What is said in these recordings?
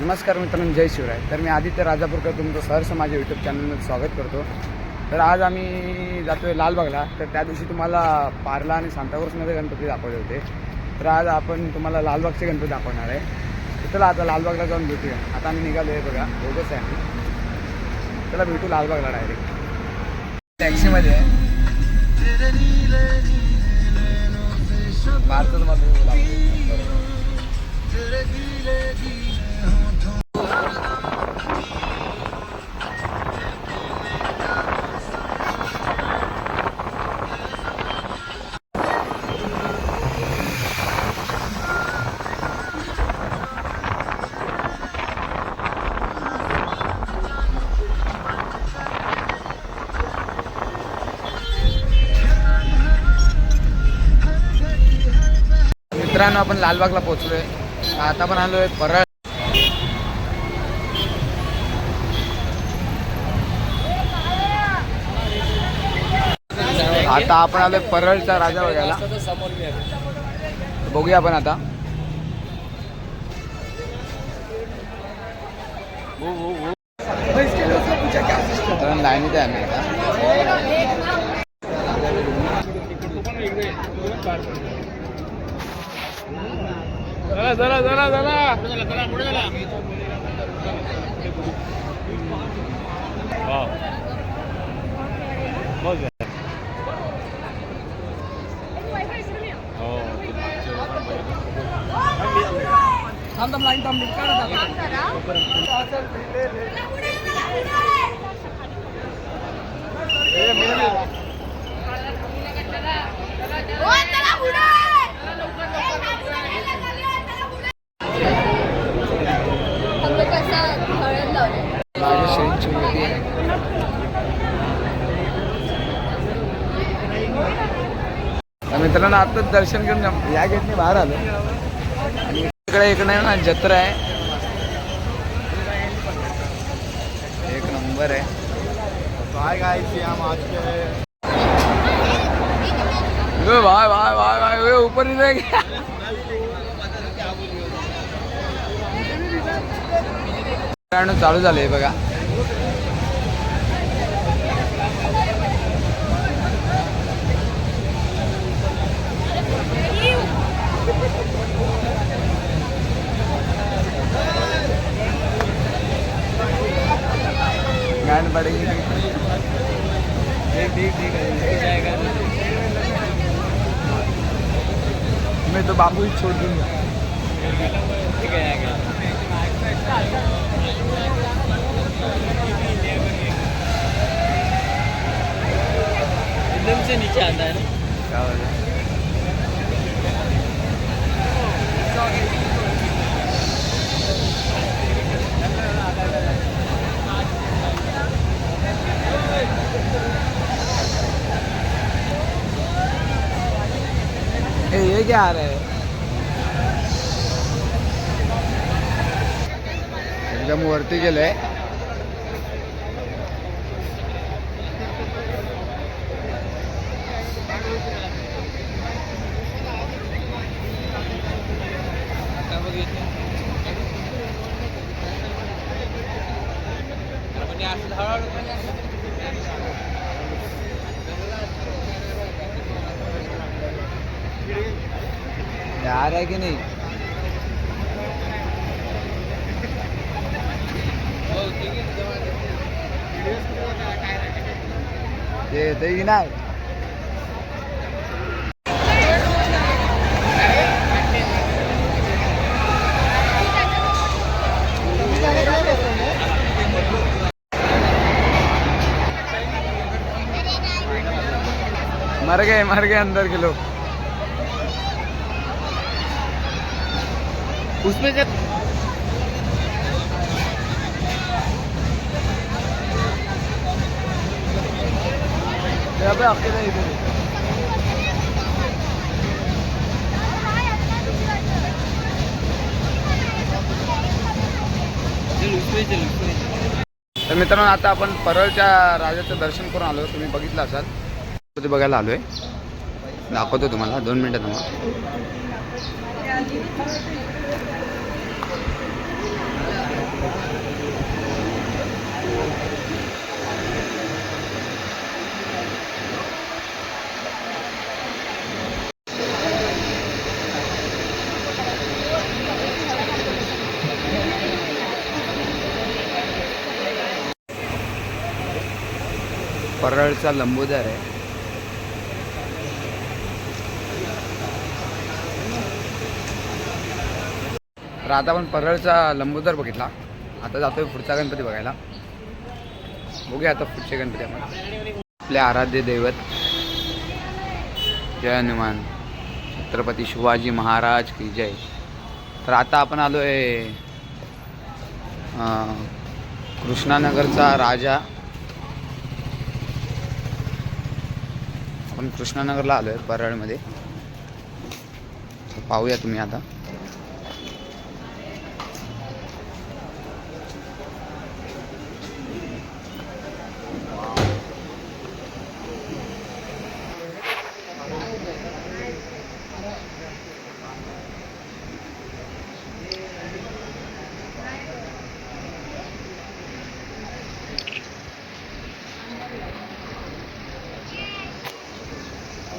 नमस्कार मित्रांनो जय शिवराय. तर मी आदित्य राजापूरकर तुमचं सहर्ष माझ्या यूट्यूब चॅनलमध्ये स्वागत करतो. तर आज आम्ही जातोय लालबागला. तर त्या दिवशी तुम्हाला पार्ला आणि सांताक्रूजमध्ये गणपती दाखवले होते. तर आज आपण तुम्हाला लालबागचे गणपती दाखवणार आहे. चला आता लालबागला जाऊन भेटूया. आता आम्ही निघालो आहे बघा दोघंच आहे आम्ही. चला भेटू लालबागला डायरेक्ट टॅक्सीमध्ये आहे. भारतात मित्रांनो आपण लालबागला पोहोचलोय. आता पण आलोय परळ. आता आपण आलोय परळचा राजा बघायला. बघूया आपण आता. लाईनीत आहे आम्ही आता चला चला चला चला माझी शेणची मूर्ती आहे तर मित्रांनो आताच दर्शन घेऊन या गेटने बाहेर आलो. आणि इकडे इकडे ना जत्रा आहे. एक नंबर आहे. हाय गाइस हम आज के भाई भाई भाई भाई वे ऊपर ही रह गया मित्रांनो चालू झालंय बघा. गान पडेगी ठीक ठीक ठीक है मैं तो बाबू ही छोड़ दूंगा ठीक है। एकदम से नीचे आता है ना? क्या हो रहा है? ए, ये क्या आ रहा है एकदम वरती गेले आहे की नाही? नहीं ते येतंय नाही. मर गए मर गए अंदर के लोग. उसमें जब अबे अकेला इधर. तर मित्रांनो आता आपण परळच्या राजाचं दर्शन करून आलो. तुम्ही बघितलं असाल. ते बघायला आलोय. दाखवतो तुम्हाला. दोन मिनटं तुम्हाला परळचा लंबोदर आहे. तर आता आपण परळचा लंबोदर बघितला. आता जातोय पुढचा गणपती बघायला. बघूया आता पुढचे गणपती आपण आपले आराध्य दैवत. जय हनुमान. छत्रपती शिवाजी महाराज की जय. तर आता आपण आलो आहे कृष्णानगरचा राजा आपण कृष्णानगरला आलो आहे परळमध्ये पाहूया तुम्ही आता.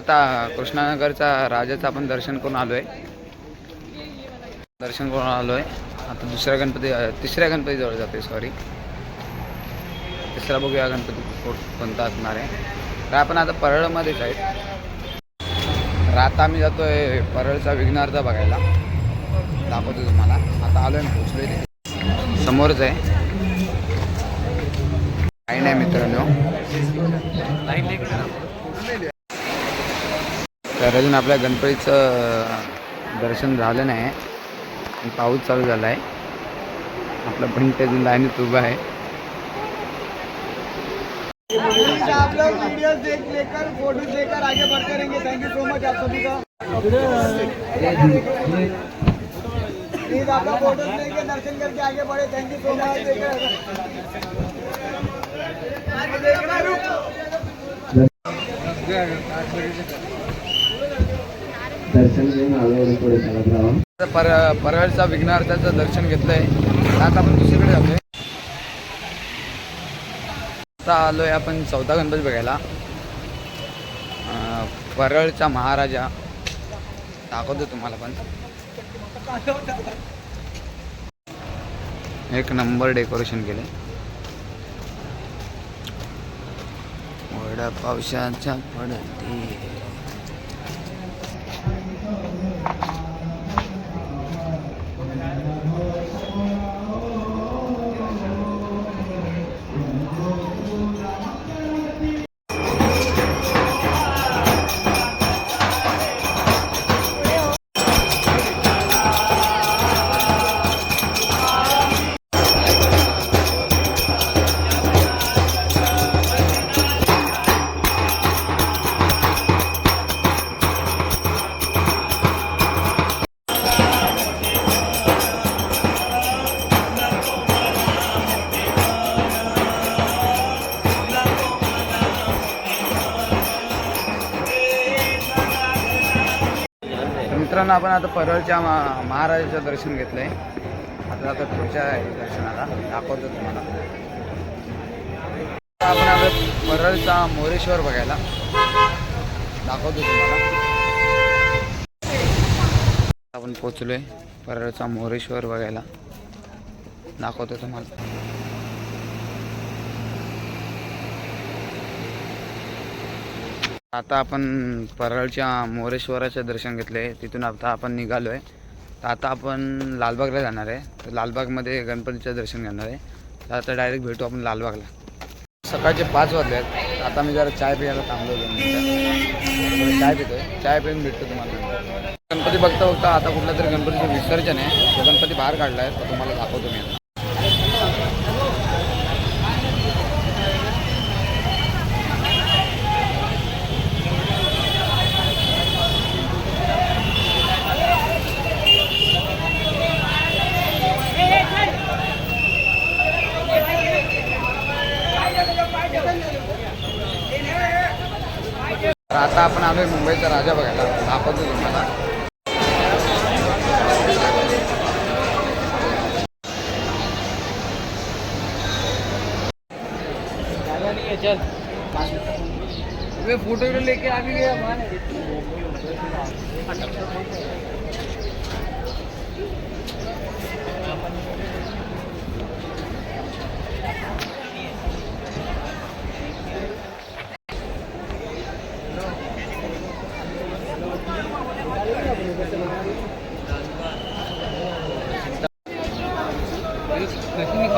आता कृष्णानगरचा राजाचं आपण दर्शन करून आलो आहे दर्शन करून आलो आहे आता दुसऱ्या गणपती तिसऱ्या गणपतीजवळ जाते सॉरी तिसरा बघूया गणपती कोणता असणार आहे. तर आपण आता परळमध्येच आहे तर आता आम्ही जातोय परळचा विघ्नार्थ बघायला. दाखवतो तुम्हाला. आता आलो आहे पोचलो आहे समोरच आहे. काही नाही मित्रांनो. तर अजून आपल्या गणपतीचं दर्शन झालं नाही. पाऊस चालू झाला आहे. आपला पण ते अजून लाईनीत उभा आहे आप फोटो लेकर आगे सो मच थँक्यू दर्शन करके आगे बढ़े. थैंक यू सो मच दर्शन घेऊन आलो पुढे चालत राहा पर परळचा विघ्नार्थाचं दर्शन घेतलंय. आता आपण दुसरीकडे जातोय आता आलोय आपण चौथा गणपती बघायला. परळचा महाराजा. दाखवतो तुम्हाला पण. एक नंबर डेकोरेशन केले वडा पावसाच्या पडते मित्रांनो आपण आता परळच्या मा- महाराजाचं दर्शन घेतलंय. आता आता पुढच्या दर्शनाला दाखवतो तुम्हाला. आपण आता परळचा मोरेश्वर बघायला. दाखवतो तुम्हाला. आपण पोचलोय परळचा मोरेश्वर बघायला. दाखवतो तुम्हाला. आता आपण परळच्या मोरेश्वराचं दर्शन घेतले. तिथून आता आपण निघालो आहे तर आता आपण लालबागला जाणार आहे. तर लालबागमध्ये गणपतीचं दर्शन घेणार आहे. तर आता डायरेक्ट भेटू आपण लालबागला. सकाळचे पाच वाजले आहेत आता मी जरा चाय प्यायला थांबलो दोन मिनिटं. थोडं चाय चाय पिऊन भेटतो तुम्हाला. गणपती बघता बघता आता कुठलं तरी गणपतीचं विसर्जन आहे. तो गणपती बाहेर काढला आहे तर तुम्हाला दाखवतो मी आता. आता आपण आलोय मुंबईचा राजा बघायला. दाखवतो तुम्हाला. फोटो लेके आ गया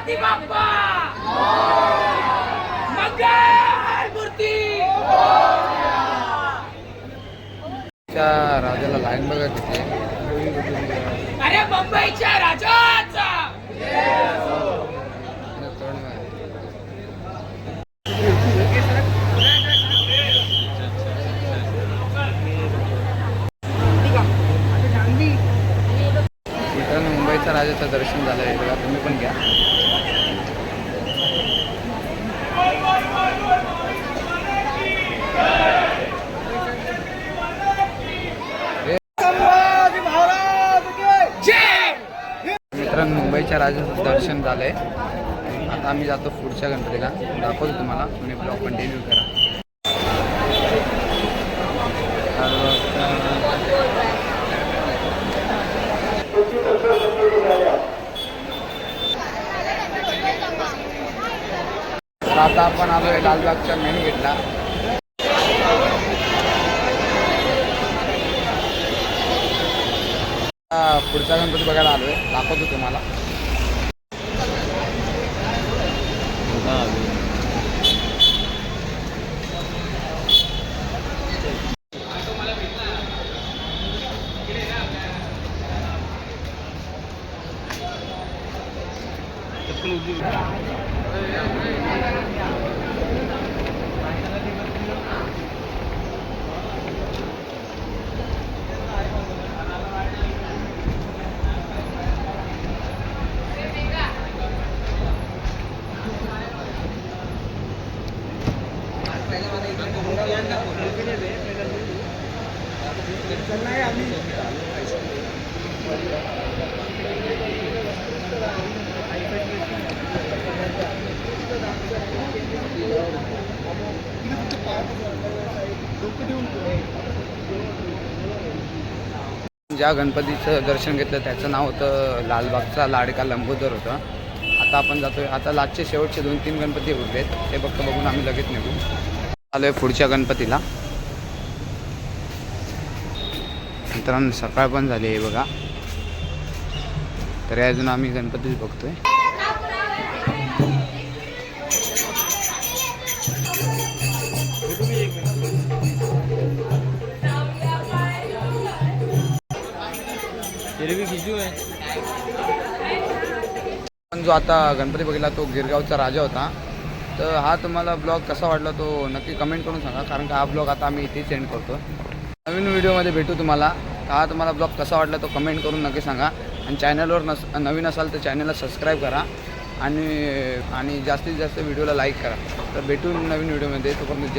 गणपती बाप्पा मूर्ती राजाला लाईन बघा. अरे मुंबईच्या राजाचा! मुंबईच्या राजाचं दर्शन झालं आहे बघा तुम्ही पण घ्या संभाजी महाराज की जय मित्रांनो मुंबईच्या राजाचं दर्शन झालं आहे आता आम्ही जातो पुढच्या गणपतीला. दाखवतो तुम्हाला. तुम्ही ब्लॉग कंटिन्यू करा. आता आपण आलोय लालबागच्या मेन गेटला पुढचा गणपती बघायला आलोय. दाखवतो तुम्हाला. ज्या गणपतीचं दर्शन घेतलं त्याचं नाव होतं लालबागचा लाडका लंबोदर होतं. आता आपण जातोय. आता लास्टचे शेवटचे दोन तीन गणपती उरलेत. ते फक्त बघून आम्ही लगेच निघू. आलोय पुढच्या गणपतीला. मित्रांनो सकाळ पण झाली आहे बघा. तरी अजून आम्ही गणपतीच बघतोय. तेरे भी आहे पण जो आता गणपती बघितला तो गिरगावचा राजा होता. तर हा तुम्हाला ब्लॉग कसा वाटला तो नक्की कमेंट करून सांगा कारण का हा ब्लॉग आता आम्ही इथे सेंड करतो नवीन व्हिडिओमध्ये भेटू तुम्हाला. तर हा तुम्हाला ब्लॉग कसा वाटला तो कमेंट करून नक्की सांगा. आणि चॅनलवर नस नवीन असाल तर चॅनलला सबस्क्राईब करा. आणि आणि जास्तीत जास्त व्हिडिओला लाईक करा. तर भेटू नवीन व्हिडिओमध्ये तोपर्यंत जय